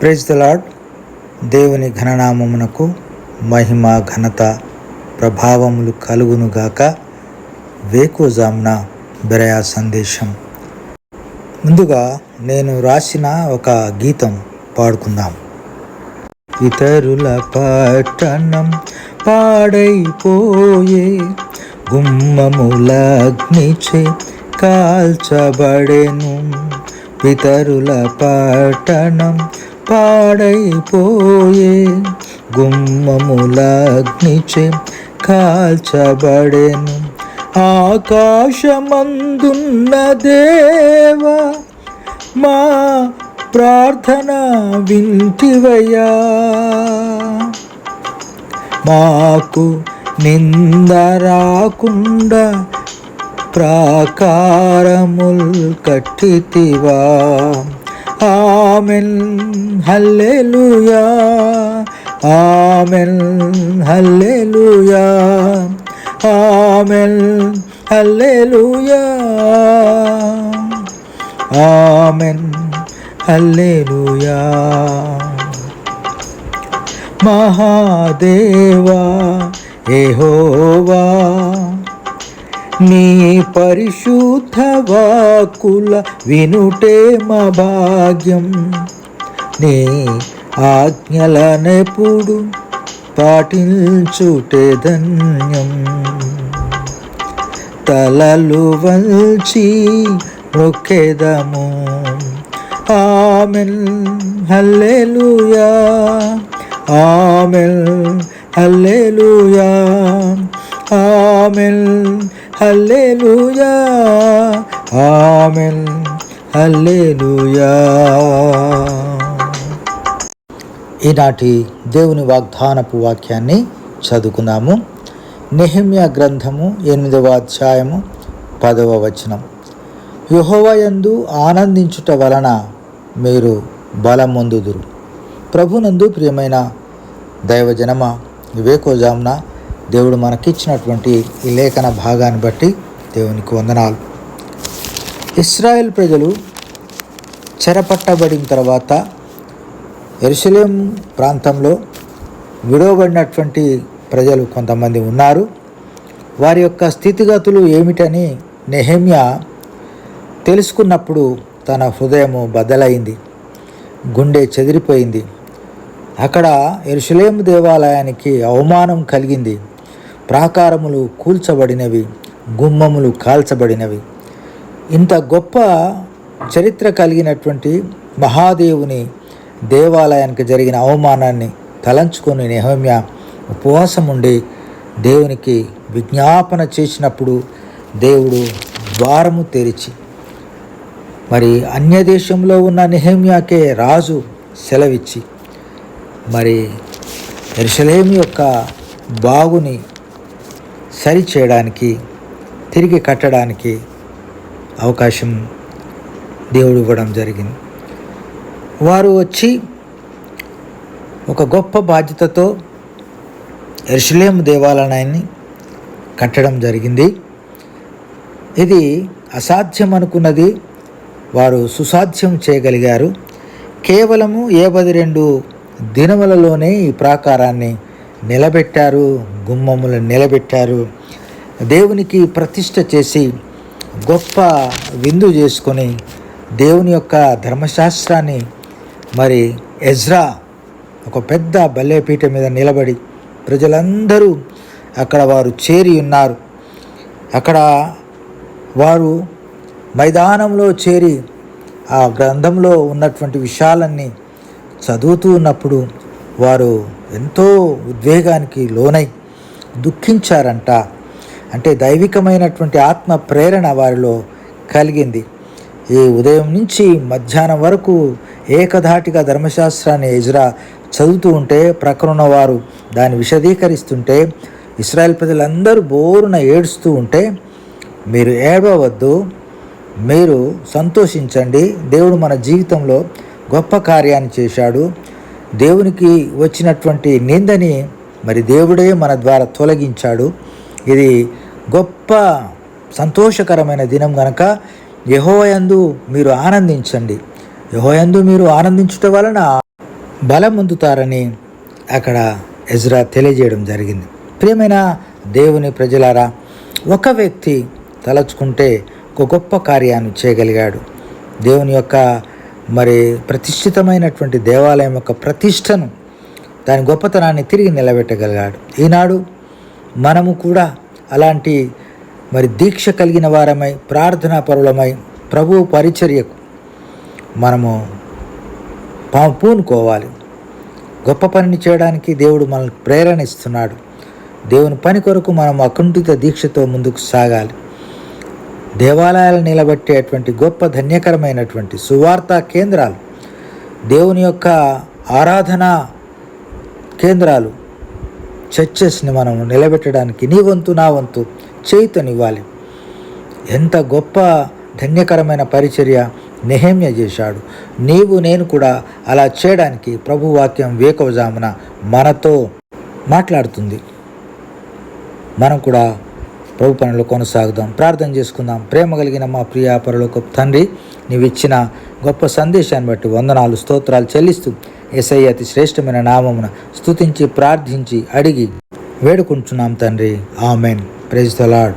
Praise the lord దేవుని ఘననామమునకు మహిమ ఘనత ప్రభావములు కలుగునుగాక వేకోజామున బెరయా సందేశం. ముందుగా నేను రాసిన ఒక గీతం పాడుకుందాం. ఇతరుల పట్టణం పాడైపోయే గుమ్మములగ్నిచే కాల్చబడెను. పితరుల పట్టణం పాడైపోయే గుమ్మములగ్నిచే కాల్చబడెను. ఆకాశమందున్న దేవా మా ప్రార్థన వింటివయ్యా. మాకు నింద రాకుండా ప్రాకారముల్ కట్టితివా. Amen hallelujah amen hallelujah amen hallelujah amen hallelujah Mahadeva ఏహోవా నీ పరిశుద్ధ వాకుల వినుటే మా భాగ్యం. నీ ఆజ్ఞలనెప్పుడు పాటించుటే ధన్యం. తలలు వంచి మొక్కెదము. Amen hallelujah. Amen hallelujah. Amen hallelujah. Amen. Hallelujah. ఈనాటి దేవుని వాగ్దానపు వాక్యాన్ని చదువుకున్నాము నెహిమ్య గ్రంథము ఎనిమిదవ అధ్యాయము పదవ వచనం. యుహోవయందు ఆనందించుట వలన మీరు బలమొందుదురు. ప్రభునందు ప్రియమైన దైవజనమ వివేకోజామున దేవుడు మనకిచ్చినటువంటి ఈ లేఖన భాగాన్ని బట్టి దేవునికి వందనాలు. ఇస్రాయెల్ ప్రజలు చెరపట్టబడిన తర్వాత ఎరుసలేం ప్రాంతంలో విడవబడినటువంటి ప్రజలు కొంతమంది ఉన్నారు. వారి యొక్క స్థితిగతులు ఏమిటని నెహమ్య తెలుసుకున్నప్పుడు తన హృదయము బద్దలైంది గుండె చెదిరిపోయింది. అక్కడ ఎరుసలేం దేవాలయానికి అవమానం కలిగింది. ప్రాకారములు కూల్చబడినవి గుమ్మములు కాల్చబడినవి. ఇంత గొప్ప చరిత్ర కలిగినటువంటి మహాదేవుని దేవాలయానికి జరిగిన అవమానాన్ని తలంచుకొని నెహమ్య ఉపవాసం ఉండి దేవునికి విజ్ఞాపన చేసినప్పుడు దేవుడు ద్వారము తెరిచి మరి అన్య దేశంలో ఉన్న నెహమ్యాకే రాజు సెలవిచ్చి మరి ఎరుసలేం యొక్క బాగుని సరిచేయడానికి తిరిగి కట్టడానికి అవకాశం దేవుడు ఇవ్వడం జరిగింది. వారు వచ్చి ఒక గొప్ప బాధ్యతతో ఎరుసలేం దేవాలయాన్ని కట్టడం జరిగింది. ఇది అసాధ్యం అనుకున్నది వారు సుసాధ్యం చేయగలిగారు. కేవలము ఏ పది రెండు దినములలోనే ఈ ప్రాకారాన్ని నిలబెట్టారు గుమ్మములను నిలబెట్టారు. దేవునికి ప్రతిష్ట చేసి గొప్ప విందు చేసుకొని దేవుని యొక్క ధర్మశాస్త్రాన్ని మరి ఎజ్రా ఒక పెద్ద బల్లేపీఠ మీద నిలబడి ప్రజలందరూ అక్కడ వారు చేరి ఉన్నారు. అక్కడ వారు మైదానంలో చేరి ఆ గ్రంథంలో ఉన్నటువంటి విషయాలన్నీ చదువుతూ ఉన్నప్పుడు వారు ఎంతో ఉద్వేగానికి లోనై దుఃఖించారంట. అంటే దైవికమైనటువంటి ఆత్మ ప్రేరణ వారిలో కలిగింది. ఈ ఉదయం నుంచి మధ్యాహ్నం వరకు ఏకధాటిగా ధర్మశాస్త్రాన్ని ఎజ్రా చదువుతూ ఉంటే ప్రకరణ వారు దాన్ని విశదీకరిస్తుంటే ఇస్రాయల్ ప్రజలందరూ బోరున ఏడుస్తూ ఉంటే మీరు ఏడవద్దు మీరు సంతోషించండి దేవుడు మన జీవితంలో గొప్ప కార్యాన్ని చేశాడు దేవునికి వచ్చినటువంటి నిందని మరి దేవుడే మన ద్వారా తొలగించాడు. ఇది గొప్ప సంతోషకరమైన దినం గనక యహోయందు మీరు ఆనందించండి. యహోయందు మీరు ఆనందించుట వలన బలం అక్కడ ఎజ్రా తెలియజేయడం జరిగింది. ప్రియమైన దేవుని ప్రజలారా ఒక వ్యక్తి తలచుకుంటే ఒక గొప్ప కార్యాన్ని చేయగలిగాడు. దేవుని యొక్క మరి ప్రతిష్ఠితమైనటువంటి దేవాలయం యొక్క ప్రతిష్టను దాని గొప్పతనాన్ని తిరిగి నిలబెట్టగలిగాడు. ఈనాడు మనము కూడా అలాంటి మరి దీక్ష కలిగిన వారమై ప్రార్థనా పరులమై ప్రభు పరిచర్యకు మనము పూనుకోవాలి. గొప్ప పనిని చేయడానికి దేవుడు మనల్ని ప్రేరణిస్తున్నాడు. దేవుని పని కొరకు మనం అకుంఠిత దీక్షతో ముందుకు సాగాలి. దేవాలయాలు నిలబెట్టేటువంటి గొప్ప ధన్యకరమైనటువంటి సువార్తా కేంద్రాలు దేవుని యొక్క ఆరాధన కేంద్రాలు చర్చెస్ని మనం నిలబెట్టడానికి నీ వంతు నా వంతు చేయితనివ్వాలి. ఎంత గొప్ప ధన్యకరమైన పరిచర్య నెహమ్య చేశాడు. నీవు నేను కూడా అలా చేయడానికి ప్రభు వాక్యం వేకవజామున మనతో మాట్లాడుతుంది. మనం కూడా ప్రభు పనులు కొనసాగుదాం. ప్రార్థన చేసుకుందాం. ప్రేమ కలిగిన మా ప్రియ పరలోక తండ్రి నీవిచ్చిన గొప్ప సందేశాన్ని బట్టి వందనాలు స్తోత్రాలు చెల్లిస్తూ ఎస్ఐ అతి శ్రేష్టమైన నామమున స్తుతించి ప్రార్థించి అడిగి వేడుకుంటున్నాం తండ్రి. ఆమెన్. Praise the lord